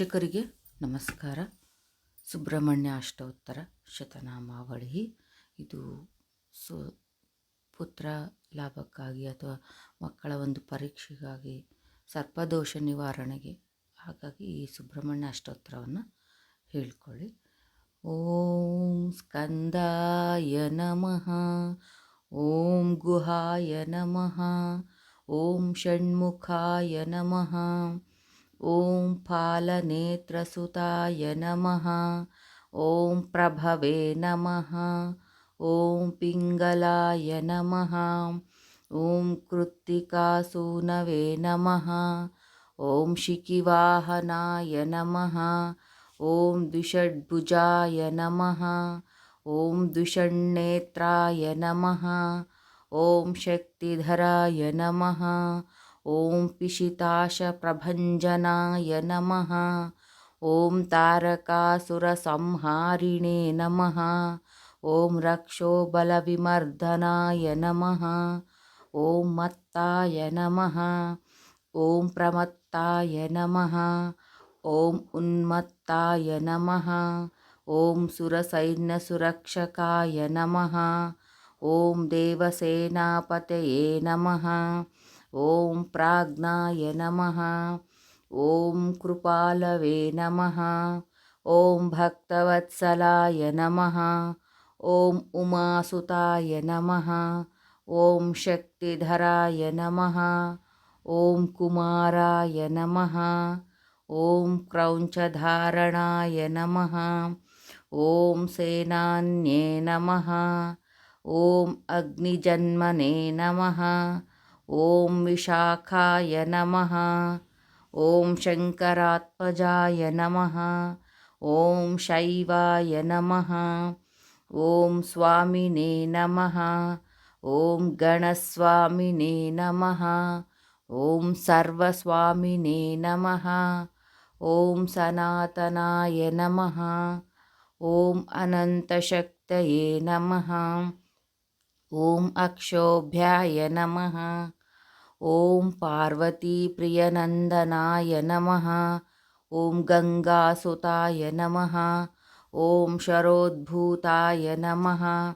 ವೀಕ್ಷಕರಿಗೆ ನಮಸ್ಕಾರ. ಸುಬ್ರಹ್ಮಣ್ಯ ಅಷ್ಟೋತ್ತರ ಶತನಾಮಾವಳಿ. ಇದು ಸು, ಪುತ್ರ ಲಾಭಕ್ಕಾಗಿ ಅಥವಾ ಮಕ್ಕಳ ಒಂದು ಪರೀಕ್ಷೆಗಾಗಿ ಸರ್ಪದೋಷ ನಿವಾರಣೆಗೆ. ಹಾಗಾಗಿ ಈ ಸುಬ್ರಹ್ಮಣ್ಯ ಅಷ್ಟೋತ್ತರವನ್ನು ಹೇಳ್ಕೊಳ್ಳಿ. ಓಂ ಸ್ಕಂದಾಯ ನಮಃ. ಓಂ ಗುಹಾಯ ನಮಃ. ಓಂ ಷಣ್ಮುಖಾಯ ನಮಃ. ॐ फालनेत्रसुताय नमः। ॐ प्रभवे नमः। ॐ पिङ्गलाय नमः। ॐ कृत्तिकासूनवे नमः। ॐ शिखिवाहनाय नमः। ॐ द्विषड्भुजाय नमः। ॐ द्विषण्नेत्राय नमः। ॐ शक्तिधराय नमः। ॐ पिशिताशप्रभञ्जनाय नमः। ॐ तारकासुरसंहारिणे नमः। ॐ रक्षोबलविमर्दनाय नमः। ॐ मत्ताय नमः। ॐ प्रमत्ताय नमः। ॐ उन्मत्ताय नमः। ॐ सुरसैन्यसुरक्षकाय नमः। ॐ देवसेनापतये नमः। ॐ प्राज्ञाय नमः। ॐ कृपालवे नमः। ॐ भक्तवत्सलाय नमः। ॐ उमासुताय नमः। ॐ शक्तिधराय नमः। ॐ कुमाराय नमः। ॐ क्रौञ्चधारणाय नमः। ॐ सेनान्ये नमः। ॐ अग्निजन्मने नमः। ॐ विशाखाय नमः। ॐ शङ्करात्मजाय नमः। ॐ शैवाय नमः। ॐ स्वामिने नमः। ॐ गणस्वामिने नमः। ॐ सर्वस्वामिने नमः। ॐ सनातनाय नमः। ॐ अनन्तशक्तये नमः। ॐ अक्षोभ्याय नमः ॐ पार्वतीप्रियनन्दनाय नमः। ॐ गङ्गासुताय नमः। ॐ शरोद्भूताय नमः।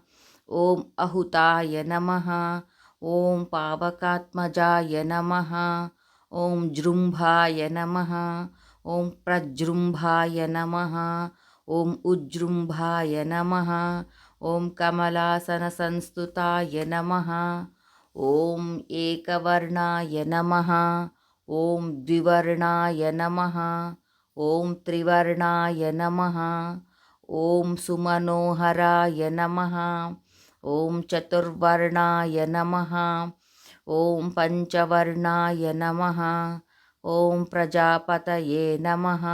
ॐ अहुताय नमः। ॐ पावकात्मजाय नमः। ॐ जृम्भाय नमः। ॐ प्रजृम्भाय नमः। ॐ उज्जृम्भाय नमः। ॐ कमलासनसंस्तुताय नमः। ॐ एकवर्णाय नमः। ॐ द्विवर्णाय नमः। ॐ त्रिवर्णाय नमः। ॐ सुमनोहराय नमः। ॐ चतुर्वर्णाय नमः। ॐ पञ्चवर्णाय नमः। ॐ प्रजापतये नमः।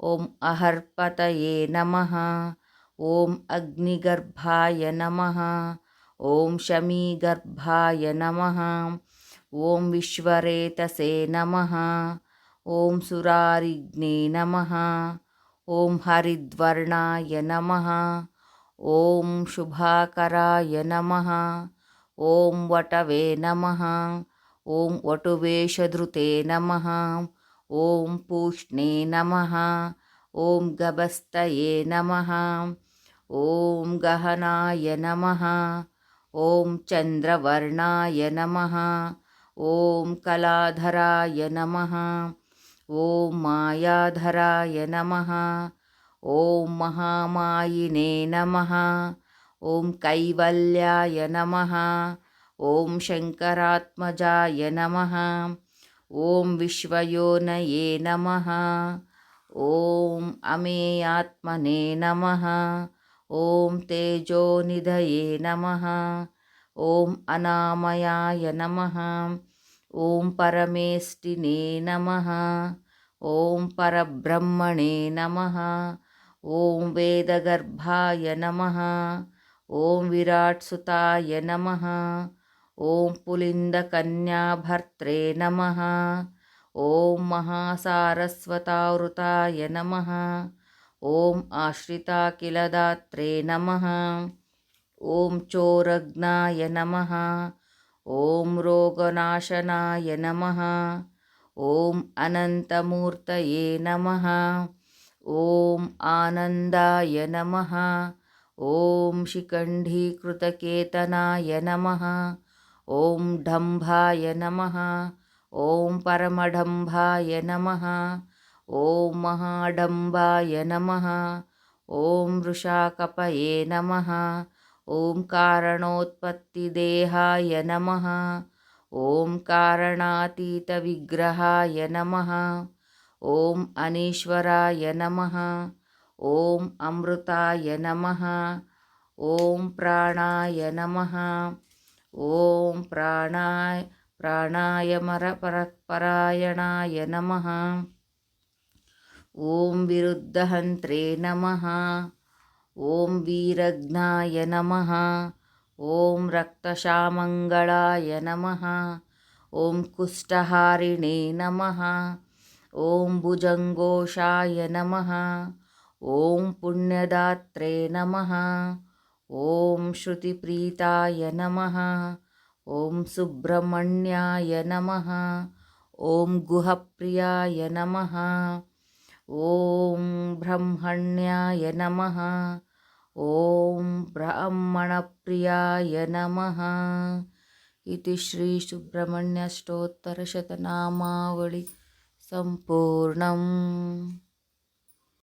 ॐ अहर्पतये नमः। ॐ अग्निगर्भाय नमः। ॐ शमीगर्भाय नमः। ॐ विश्वरेतसे नमः। ॐ सुरारिग्ने नमः। ॐ हरिद्वर्णाय नमः। ॐ शुभाकराय नमः। ॐ वटवे नमः। ॐ वटुवेशधृते नमः। ॐ पूष्णे नमः। ॐ गभस्तये नमः। ॐ गहनाय नमः ॐ चन्द्रवर्णाय नमः। ॐ कलाधराय नमः। ॐ मायाधराय नमः। ॐ महामायिने नमः। ॐ कैवल्याय नमः। ॐ शङ्करात्मजाय नमः। ॐ विश्वयोनये नमः। ॐ अमेयात्मने नमः। ॐ तेजोनिधये नमः। ఓం అనామయాయ నమ. ఓం పరమేష్టినే నమ. ఓం పరబ్రహ్మణే నమ. ఓం వేదగర్భాయ నమ. ఓం విరాట్సుతాయ నమ. ఓం పులిందకన్యాభర్త్రే నమ. ఓం మహాసారస్వతావృతాయ నమ. ఓం ఆశ్రితాకిలదాత్రే నమ. ॐ चोरग्नाय नमः। ॐ रोगनाशनाय नमः। ॐ अनन्तमूर्तये नमः। ॐ आनन्दाय नमः। ॐ शिखण्डीकृतकेतनाय नमः। ॐ ढम्भाय नमः। ॐ परमढम्भाय नमः। ॐ महाडम्बाय नमः। ॐ वृषाकपये नमः ॐ कारणोत्पत्तिदेहाय नमः। ॐ कारणातीतविग्रहाय नमः। ॐ अनीश्वराय नमः। ॐ अमृताय नमः। ॐ प्राणाय नमः। ॐ प्राणाय प्राणायमरपरपरायणाय नमः। ॐ विरुद्धहन्त्रे नमः ॐ वीरघ्नाय नमः। ॐ रक्तशामङ्गलाय नमः। ॐ कुष्ठहारिणे नमः। ॐ भुजङ्गोषाय नमः। ॐ पुण्यदात्रे नमः। ॐ श्रुतिप्रीताय नमः। ॐ सुब्रह्मण्याय नमः। ॐ गुहप्रियाय नमः। ॐ ब्रह्मण्याय नमः ॐ ब्राह्मणप्रियाय नमः। इति श्रीसुब्रह्मण्यष्टोत्तरशतनामावळि सम्पूर्णम्।